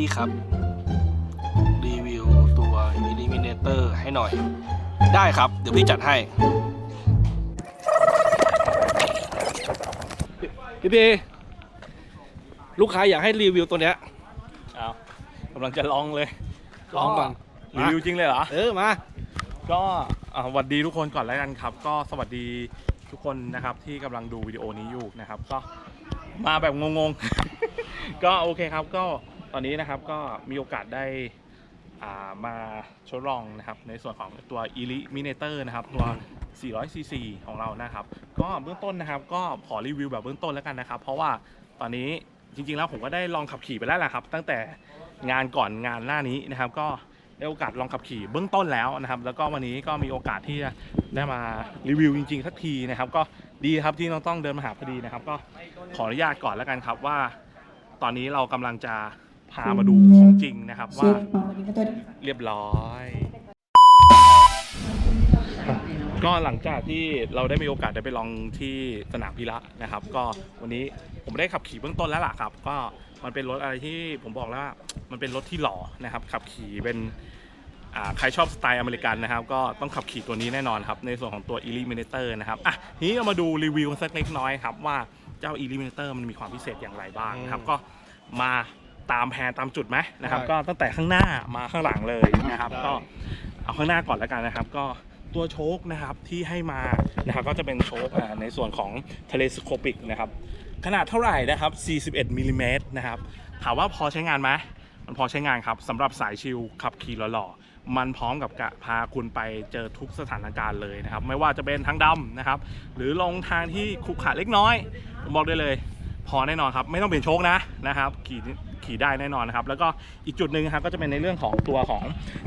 พี่ครับ รีวิวตัว Illuminator ให้หน่อย ได้ครับ เดี๋ยวพี่จัดให้ พี่พีลูกค้าอยากให้รีวิวตัวเนี้ยเอากำลังจะลองเลยลองก่อนรีวิวจริงเลยเหรอ เออ มา ก็อ่าสวัสดีทุกคนก่อนแล้วกันครับ ก็สวัสดีทุกคนนะครับที่กำลังดูวิดีโอนี้อยู่นะครับ ก็มาแบบงงๆ ก็โอเคครับก็ ตอนนี้นะครับก็มีโอกาสได้ามาทดลองนะครับในส่วนของตัว Eliminator นะครับตัว 400cc ของเรานะครับ ก็เบื้องต้นนะครับก็ขอรีวิวแบบเบื้องต้นแล้วกันนะครับ เพราะว่าตอนนี้จริงๆแล้วผมก็ได้ลองขับขี่ไปแล้วแหละครับ ตั้งแต่งานก่อนงานหน้านี้นะครับ ก็ได้โอกาสลองขับขี่เบื้องต้นแล้วนะครับ แล้วก็วันนี้ก็มีโอกาสที่จะได้มารีวิวจริงๆสักทีนะครับ ก็ดีครับที่น้องต้องเดินมาหาพอดีนะครับ ก็ขออนุญาตก่อนแล้วกันครับว่า ตอนนี้เรากำลังจะ พามาดูของจริงนะครับว่า เรียบร้อย ก็หลังจากที่เราได้มีโอกาสได้ไปลองที่สนามพิระนะครับ ก็วันนี้ผมได้ขับขี่เบื้องต้นแล้วล่ะครับ ก็มันเป็นรถอะไรที่ผมบอกแล้วว่ามันเป็นรถที่หล่อนะครับ ขับขี่เป็นอ่าใครชอบสไตล์อเมริกันนะครับ ก็ต้องขับขี่ตัวนี้แน่นอนครับ ในส่วนของตัว Eliminator นะครับอะทีนี้เรามาดูรีวิวกันสักเล็กน้อยครับว่าเจ้า Eliminator มันมีความพิเศษอย่างไรบ้างนะครับอืมก็มา ตามแพนตามจุดไหมนะครับได้ก็ตั้งแต่ข้างหน้ามาข้างหลังเลยนะครับได้ก็เอาข้างหน้าก่อนแล้วกันนะครับ ก็ตัวโชคนะครับที่ให้มานะครับก็จะเป็นโชคอ่าในส่วนของเทเลสโคปิกนะครับขนาดเท่าไหร่นะครับ 41มิลลิเมตรนะครับถามว่าพอใช้งานไหมมันพอใช้งานครับสำหรับสายชิลขับขี่หล่อๆมันพร้อมกับกะพาคุณไปเจอทุกสถานการณ์เลยนะครับ ไม่ว่าจะเป็นทางดำนะครับ หรือลงทางที่ขรุขระเล็กน้อยผมบอกได้เลย พอแน่นอนครับ ไม่ต้องเปลี่ยนโชคนะนะครับ ขี่ ขี่ได้แน่นอนนะครับ แล้วก็อีกจุดหนึ่งนะครับก็จะเป็นในเรื่องของตัวของ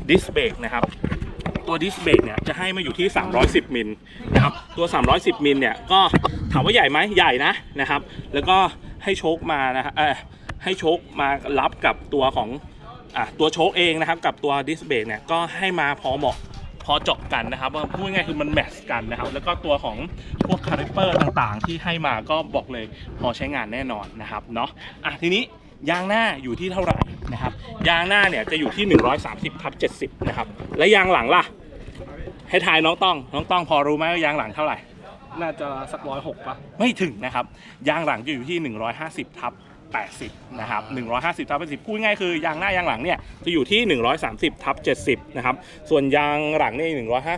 ดิสเบรกนะครับตัวดิสเบรกเนี่ยจะให้มาอยู่ที่ 310 มิลนะครับตัว 310 มิลเนี่ยก็ถามว่าใหญ่ไหมใหญ่นะนะครับ แล้วก็ให้โชคมานะฮะเออให้โชคมารับกับตัวของอะตัวโชคเองนะครับ กับตัวดิสเบรกเนี่ยก็ให้มาพอเหมาะพอเจาะกันนะครับว่าพูดง่ายคือมันแมทช์กันนะครับ แล้วก็ตัวของพวกคาลิเปอร์ต่างๆ ที่ให้มาก็บอกเลยพอใช้งานแน่นอนนะครับเนาะอะทีนี้ ยางหน้าอยู่ที่เท่าไหร่นะครับ ยางหน้าเนี่ยจะอยู่ที่ 130ทับ70 นะครับ และยางหลังล่ะ ให้ทายน้องต้อง น้องต้องพอรู้ไหมว่ายางหลังเท่าไหร่ น่าจะสักร้อยหกป่ะ ไม่ถึงนะครับ ยางหลังจะอยู่ที่ 150ทับ80นะครับ150ทับ80พูดง่ายคือยางหน้ายางหลังเนี่ยจะอยู่ที่ 130ทับ70นะครับส่วนยางหลังเนี่ย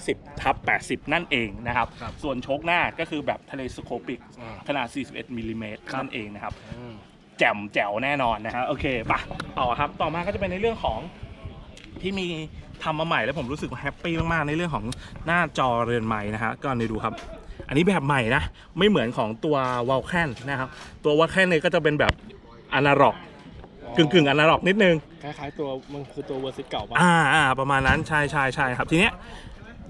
150ทับ80 นั่นเองนะครับครับส่วนโชคหน้าก็คือแบบทะเลสโคปิกอ่าขนาด 41มิลลิเมตรครับนั่นเองนะครับอืม แจ่มแจ๋วแน่นอนนะครับโอเคปะต่อครับต่อมาก็จะเป็นในเรื่องของที่มีทำมาใหม่แล้วผมรู้สึกว่าแฮปปี้มากๆในเรื่องของหน้าจอเรือนใหม่นะฮะก็ในดูครับ อันนี้แบบใหม่นะ ไม่เหมือนของตัววอลแคนนะครับ ตัววอลแคนเนี่ยก็จะเป็นแบบอนาล็อกกึ่งกึ่งอนาล็อกนิดนึง คล้ายๆตัวมันคือตัวเวอร์ซิเก่าป่ะอ่าอ่าประมาณนั้นใช่ใช่ใช่ครับทีเนี้ย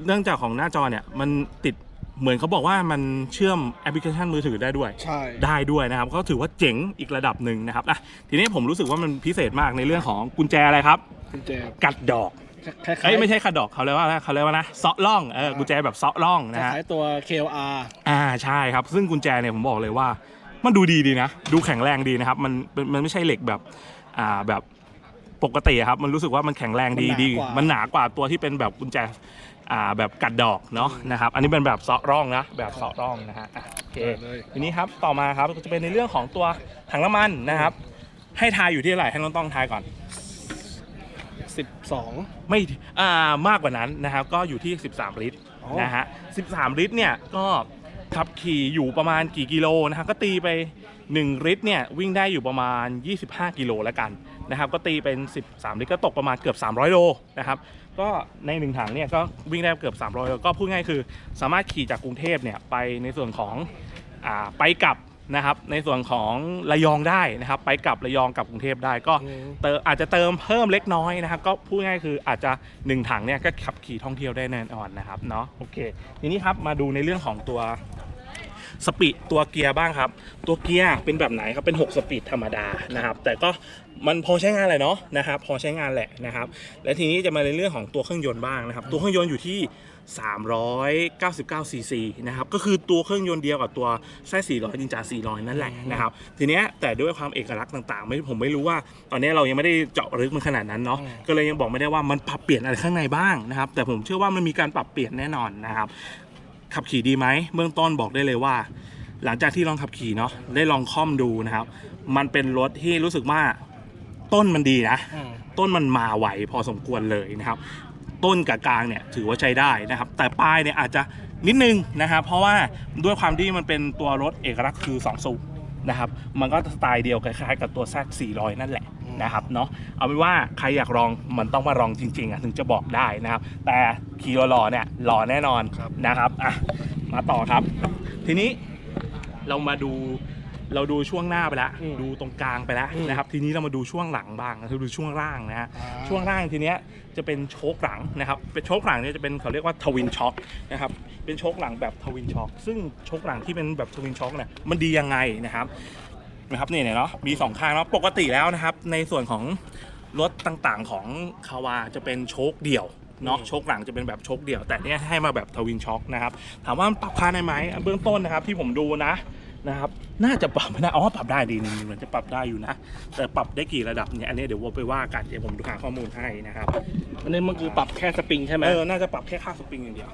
เนื่องจากของหน้าจอเนี่ยมันติด เหมือนเขาบอกว่ามันเชื่อมแอปพลิเคชันมือถือได้ด้วย ใช่ ได้ด้วยนะครับก็ถือว่าเจ๋งอีกระดับหนึ่งนะครับอะทีนี้ผมรู้สึกว่ามันพิเศษมากในเรื่องของกุญแจอะไรครับ กุญแจกัดดอกคล้ายๆเอ้ยไม่ใช่ขัดดอกเขาเรียกว่าอะไรเขาเรียกว่านะเซาะล่องเออกุญแจแบบเซาะล่องคนะฮะล้ายๆตัว KLR อ่าใช่ครับ ซึ่งกุญแจเนี่ยผมบอกเลยว่า มันดูดีดีนะ ดูแข็งแรงดีนะครับ มันมันมันไม่ใช่เหล็กแบบอ่าแบบปกติอะครับ มันรู้สึกว่ามันแข็งแรงดีมันหนากว่าดี มันหนากว่าตัวที่เป็นแบบกุญแจ อ่าแบบกัดดอกเนาะนะครับ อันนี้เป็นแบบเซาะร่องนะแบบเซาะร่องนะฮะอะโอเคเลยทีนี้ครับต่อมาครับก็จะเป็นในเรื่องของตัวถังน้ำมันนะครับ ให้ทายอยู่ที่เท่าไหร่ให้น้องต้องทายก่อน 12 ไม่อ่ามากกว่านั้นนะครับ ก็อยู่ที่ 13 ลิตรอ๋อ นะฮะ13 ลิตรเนี่ยก็ขับขี่อยู่ประมาณกี่กิโลนะครับก็ตีไป 1 ลิตรเนี่ยวิ่งได้อยู่ประมาณ 25 กิโลแล้วกันนะครับ ก็ตีเป็น 13 ลิตรก็ตกประมาณเกือบ 300 โลนะครับ ก็ในหนึ่งถังเนี่ยก็วิ่งได้เกือบ 300โลก็พูดง่ายคือ สามารถขี่จากกรุงเทพเนี่ยไปในส่วนของอ่าไปกลับนะครับในส่วนของระยองได้นะครับ ไปกลับระยองกลับกรุงเทพได้ก็อืมเติมอาจจะเติมเพิ่มเล็กน้อยนะครับ ก็พูดง่ายคืออาจจะ 1 ถังเนี่ยก็ขับขี่ท่องเที่ยวได้แน่นอนนะครับเนาะโอเค ทีนี้ครับมาดูในเรื่องของตัว สปีดตัวเกียร์บ้างครับ ตัวเกียร์เป็นแบบไหนครับเป็น 6 สปีดธรรมดานะครับ แต่ก็มันพอใช้งานแหละเนาะนะครับพอใช้งานแหละนะครับ และทีนี้จะมาในเรื่องของตัวเครื่องยนต์บ้างนะครับ ตัวเครื่องยนต์อยู่ที่ 399 ซีซีนะครับก็คือตัวเครื่องยนต์เดียวกับตัวไส้400นินจา400 นั่นแหละนะครับทีเนี้ยแต่ด้วยความเอกลักษณ์ต่างๆไม่ผมไม่รู้ว่า ตอนนี้เรายังไม่ได้เจาะลึกมันขนาดนั้นเนาะก็เลยยังบอกไม่ได้ว่ามันปรับเปลี่ยนอะไรข้างในบ้างนะครับแต่ผมเชื่อว่ามันมีการปรับเปลี่ยนแน่นอนนะครับ ขับขี่ดีไหมเบื้องต้นบอกได้เลยว่า หลังจากที่ลองขับขี่เนาะได้ลองค่อมดูนะครับ มันเป็นรถที่รู้สึกว่าต้นมันดีนะอืมต้นมันมาไหวพอสมควรเลยนะครับ ต้นกับกลางเนี่ยถือว่าใช้ได้นะครับ แต่ปลายเนี่ยอาจจะนิดนึงนะครับ เพราะว่าด้วยความที่มันเป็นตัวรถเอกลักษณ์คือ2สูบ นะครับ มันก็สไตล์เดียวคล้ายๆกับตัว Z 400 นั่นแหละนะครับเนาะเอาเป็นว่าใครอยากลองมันต้องมาลองจริงๆอะถึงจะบอกได้นะครับ แต่ขี่หล่อๆเนี่ยหล่อแน่นอนครับนะครับอะมาต่อครับ ทีนี้เรามาดู เราดูช่วงหน้าไปแล้ว อืมดูตรงกลางไปแล้วอืมนะครับทีนี้เรามาดูช่วงหลังบ้างเราดูช่วงล่างนะฮะอ่า ช่วงล่างทีเนี้ยจะเป็นโชคหลังนะครับเป็นโชคหลังเนี่ยจะเป็นเขาเรียกว่าทวินช็อคนะครับเป็นโชคหลังแบบทวินช็อคซึ่งโชคหลังที่เป็นแบบทวินช็อคเนี่ยมันดียังไงนะครับนะครับนี่เนี่ยเนาะมีสองข้างเนาะปกติแล้วนะครับในส่วนของ รถต่างๆของคาวาจะเป็นโชคเดี่ยวเนาะโชคหลังจะเป็นแบบโชคเดี่ยว แต่เนี่ยให้มาแบบทวินช็อคนะครับถามว่ามันปรับค่าได้ไหมอะเบื้องต้นนะครับที่ผมดูนะ นะครับ น่าจะปรับไม่ได้อ๋อปรับได้ดีนี่เหมือนจะปรับได้อยู่นะ แต่ปรับได้กี่ระดับเนี่ยอันนี้เดี๋ยวว่าไปว่ากันเดี๋ยวผมดูหาข้อมูลให้นะครับอันนี้มันคือปรับแค่สปริงใช่ไหมเออน่าจะปรับแค่ค่าสปริงอย่างเดียว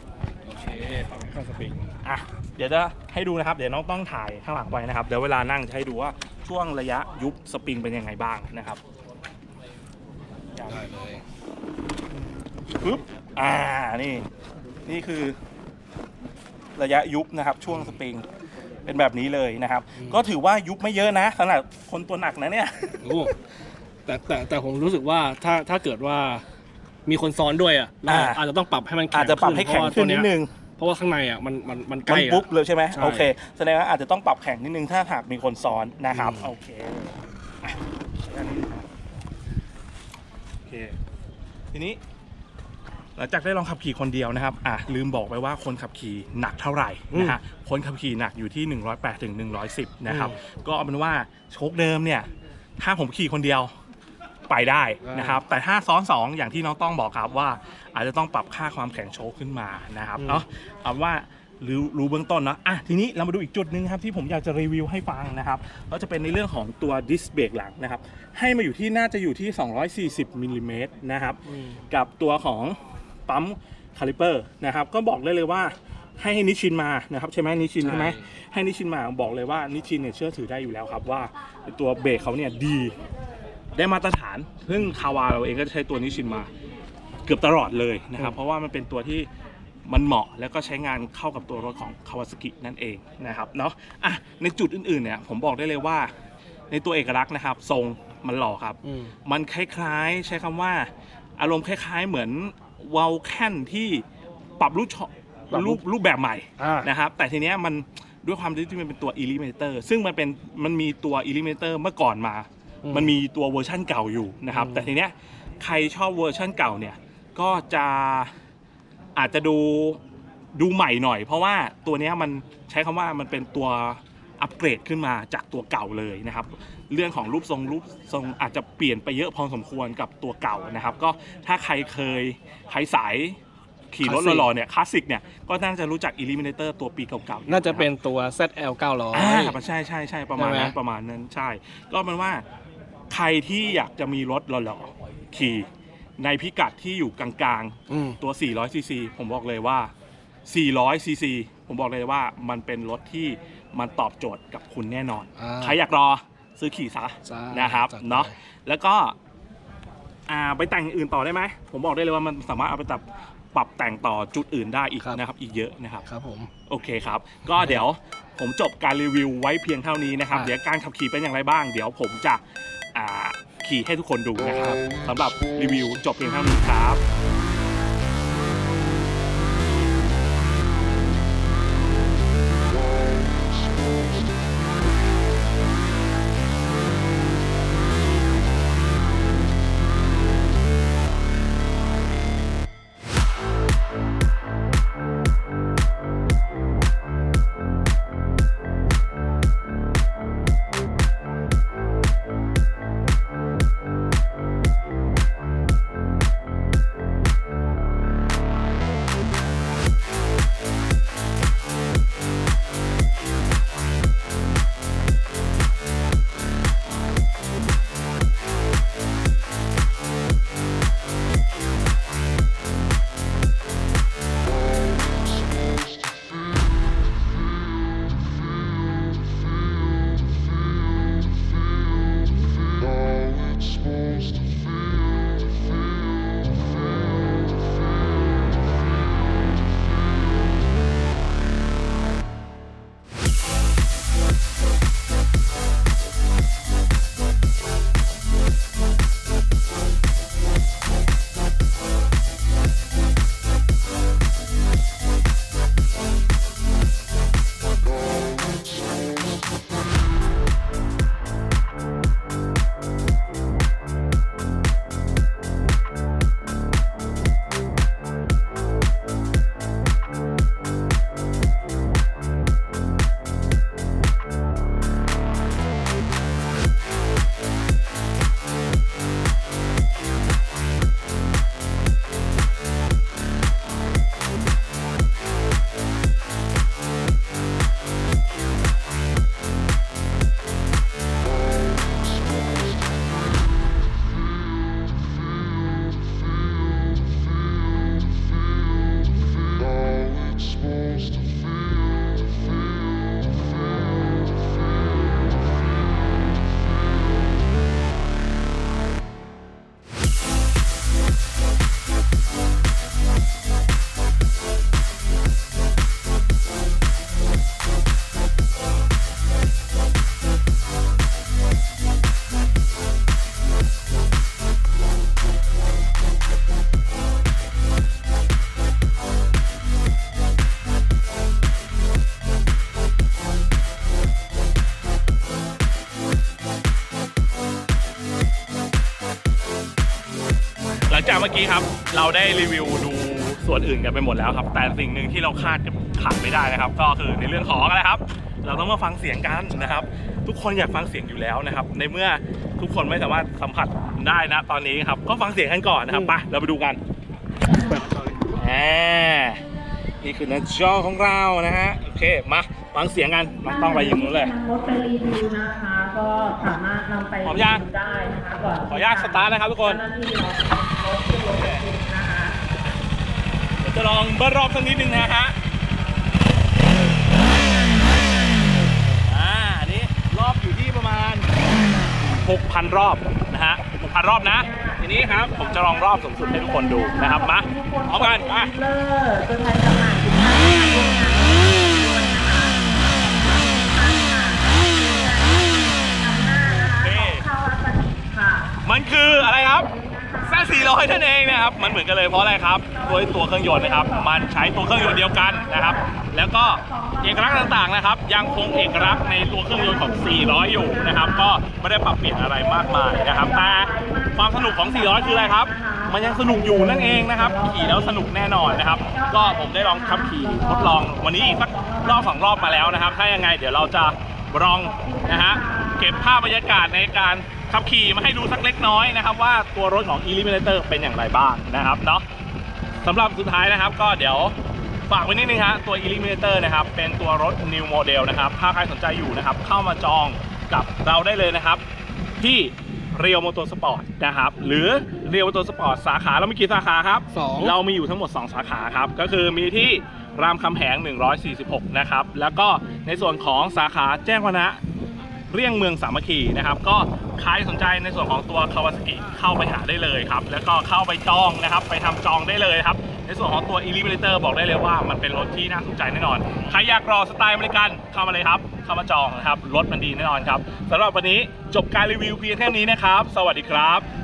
โอเคปรับแค่สปริงอะเดี๋ยวจะให้ดูนะครับ เดี๋ยวน้องต้องถ่ายข้างหลังไว้นะครับเดี๋ยวเวลานั่งจะให้ดูว่าช่วงระยะยุบสปริงเป็นยังไงบ้างนะครับได้เลยปึ๊บอ่านี่นี่คือระยะยุบนะครับช่วงสปริง เป็นแบบนี้เลยนะครับ ก็ถือว่ายุบไม่เยอะนะสำหรับคนตัวหนักนะเนี่ย โอ้แต่แต่แต่ผมรู้สึกว่าถ้าถ้าเกิดว่ามีคนซ้อนด้วยอะเราอ่า อาจจะต้องปรับให้มันแข็งอาจจะปรับให้แข็งขึ้นนิดนึงเพราะว่าข้างในอะมันมันมันใกมัล้นอะ ปุ๊บเลยใช่ไหมใช่ โอเคแสดงว่าอาจจะต้องปรับแข่งนิดนึงถ้าหากมีคนซ้อนนะครับอืมโอเคอะอันนี้นะครับโอเคทีนี้ หลังจากได้ลองขับขี่คนเดียวนะครับอะลืมบอกไปว่าคนขับขี่หนักเท่าไหร่นะฮะคนขับขี่หนักอยู่ที่ 108ถึง110 นะครับ ก็เอาเป็นว่าโชคเดิมเนี่ยถ้าผมขี่คนเดียวไปได้นะครับ แต่ถ้าซ้อนสองอย่างที่น้องต้องบอกครับว่า อาจจะต้องปรับค่าความแข็งโชคขึ้นมานะครับเนาะเอาเป็นว่ารู้รู้เบื้องต้นเนาะอะทีนี้เรามาดูอีกจุดหนึ่งครับที่ผมอยากจะรีวิวให้ฟังนะครับก็จะเป็นในเรื่องของตัวดิสเบรกหลังนะครับ ให้มาอยู่ที่น่าจะอยู่ที่ 240มิลลิเมตรนะครับอืมกับตัวของ ปั๊มคาลิเปอร์นะครับ ก็บอกได้เลยว่าให้ให้นิชินมานะครับใช่ไหมนิชินใช่ใช่ไหมให้นิชินมาบอกเลยว่านิชินเนี่ยเชื่อถือได้อยู่แล้วครับว่าตัวเบรกเขาเนี่ยดีได้มาตรฐานซึ่งคาวาเราเองก็ใช้ตัวนิชินมาเกือบตลอดเลยนะครับ เพราะว่ามันเป็นตัวที่มันเหมาะแล้วก็ใช้งานเข้ากับตัวรถของคาวาซ a กินั่นเองนะครับเนาะอะในจุดอื่นๆเนี่ยผมบอกได้เลยว่า ในตัวเอกลักษณ์นะครับ ทรงมันหล่อครับอืมมันคล้ายๆ ใช้คำว่าอารมณ์คล้าย ๆ เหมือน วาลแคนที่ปรับรูปชปรับรูรูปปรูปแบบใหม่อ่านะครับ แต่ทีเนี้ยมันด้วยความที่มันเป็นตัว Eliminator ซึ่งมันเป็นมันมีตัว Eliminator เมื่อก่อนมา อืมมันมีตัวเวอร์ชั่นเก่าอยู่นะครับ อืม แต่ทีเนี้ยใครชอบเวอร์ชั่นเก่าเนี่ยก็จะอาจจะดูดูใหม่หน่อย เพราะว่าตัวเนี้ยมันใช้คำว่ามันเป็นตัว อัปเกรดขึ้นมาจากตัวเก่าเลยนะครับ เรื่องของรูปทรงรูปทรงอาจจะเปลี่ยนไปเยอะพอสมควรกับตัวเก่านะครับ ก็ถ้าใครเคยใครสายขี่รถคลาสสิกหล่อๆเนี่ยคลาสสิกเนี่ยก็น่าจะรู้จัก Eliminator ตัวปีเก่าๆอยู่น่าจะเป็นคตัว ZL 900รับอ่าใช่ใช่ใช่ประมาณนั้นใช่ไหมประมาณนั้นใช่ ก็เป็นว่าใครที่อยากจะมีรถหล่อๆขี่ในพิกัดที่อยู่กลางอืมๆตัว 400ซีซีผมบอกเลยว่า 400ซีซีผมบอกเลยว่ามันเป็นรถที่ มันตอบโจทย์กับคุณแน่นอน อ่า ใครอยากรอซื้อขี่ซะจ้านะครับจัดไปเนาะแล้วก็อ่าไปแต่งอย่างอื่นต่อได้ไหม ผมบอกได้เลยว่ามันสามารถเอาไปตับปรับแต่งต่อจุดอื่นได้อีกครับ นะครับ อีกเยอะนะครับ ครับผม โอเคครับ ก็เดี๋ยวผมจบการรีวิวไว้เพียงเท่านี้นะครับ อะ เดี๋ยวการขับขี่เป็นอย่างไรบ้าง เดี๋ยวผมจะอ่าขี่ให้ทุกคนดูนะครับสำหรับรีวิวจบเพียงเท่านี้ครับ เราได้รีวิวดูส่วนอื่นกันไปหมดแล้วครับ แต่สิ่งหนึ่งที่เราคาดกับขาดไม่ได้นะครับ ก็คือในเรื่องของอะไรครับ เราต้องมาฟังเสียงกันนะครับ ทุกคนอยากฟังเสียงอยู่แล้วนะครับ ในเมื่อทุกคนไม่สามารถสัมผัสได้นะตอนนี้ครับ ก็ฟังเสียงกันก่อนนะครับไปเราไปดูกันอ่านี่คือหน้าจอของเรานะฮะโอเคมาฟังเสียงกันมาต้องไปยิงนู้นเลยนำรถไปรีวิวนะคะก็สามารถนำไปพร้อมยังรีวิวได้นะคะก่อนขออนุญาตสตาร์ทนะครับทุกคน ลองเบิ้ลรอบสักนิดนึงนะฮะอ่าอันนี้รอบอยู่ที่ประมาณ 6,000 รอบนะฮะ6,000 รอบนะ ทีนี้ครับผมจะลองรอบสูงสุดให้ทุกคนดูนะครับ มาพร้อมกันมาเลอร์ตัวแทนจำหน่ายสินค้ามันคืออะไรครับ 400นั่นเองนะครับ มันเหมือนกันเลยเพราะอะไรครับด้วยตัวเครื่องยนต์นะครับ มันใช้ตัวเครื่องยนต์เดียวกันนะครับ แล้วก็เอกลักษณ์ต่างๆนะครับ ยังคงเอกลักษณ์ในตัวเครื่องยนต์ของ 400 อยู่นะครับ ก็ไม่ได้ปรับเปลี่ยนอะไรมากมายนะครับ แต่ความสนุกของ 400 คืออะไรครับ มันยังสนุกอยู่นั่นเองนะครับ ขี่แล้วสนุกแน่นอนนะครับ ก็ผมได้ลองขับขี่ทดลองวันนี้อีกสักรอบสองรอบมาแล้วนะครับ ถ้ายังไงเดี๋ยวเราจะลองนะฮะเก็บภาพบรรยากาศในการ ขับขี่มาให้ดูสักเล็กน้อยนะครับ ว่าตัวรถของ Eliminator เป็นอย่างไรบ้างนะครับเนาะสำหรับสุดท้ายนะครับ ก็เดี๋ยวฝากไว้นิดนึงฮะตัว Eliminator นะครับเป็นตัวรถ New Model นะครับถ้าใครสนใจอยู่นะครับ เข้ามาจองกับเราได้เลยนะครับ ที่เรียวมอเตอร์สปอร์ตนะครับหรือเรียวมอเตอร์สปอร์ตสาขาเรามีกี่สาขาครับสอง เรามีอยู่ทั้งหมด 2 สาขาครับ ก็คือมีที่รามคำแหง 146 นะครับ แล้วก็ในส่วนของสาขาแจ้งวัฒนะ เรี่ยงเมืองสามัคคีนะครับ ก็ ใครสนใจในส่วนของตัวคาวาสกิเข้าไปหาได้เลยครับ แล้วก็เข้าไปจองนะครับ ไปทำจองได้เลยครับ ในส่วนของตัว Eliminator บอกได้เลยว่ามันเป็นรถที่น่าสนใจแน่นอน ใครอยากรอสไตล์อเมริกันเข้ามาเลยครับ เข้ามาจองนะครับ รถมันดีแน่นอนครับสำหรับวันนี้จบการรีวิวเพียงแค่นี้นะครับ สวัสดีครับ